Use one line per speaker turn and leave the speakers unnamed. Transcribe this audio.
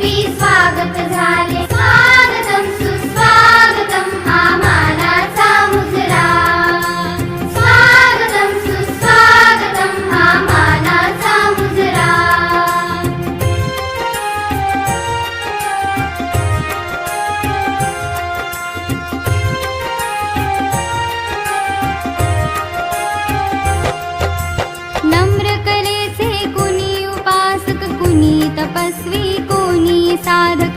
स्वागत झाले स्वागत सुस्वागतम सुस्वागत
नम्र करेसे कुणी उपासक कुनी तपस्वी தாத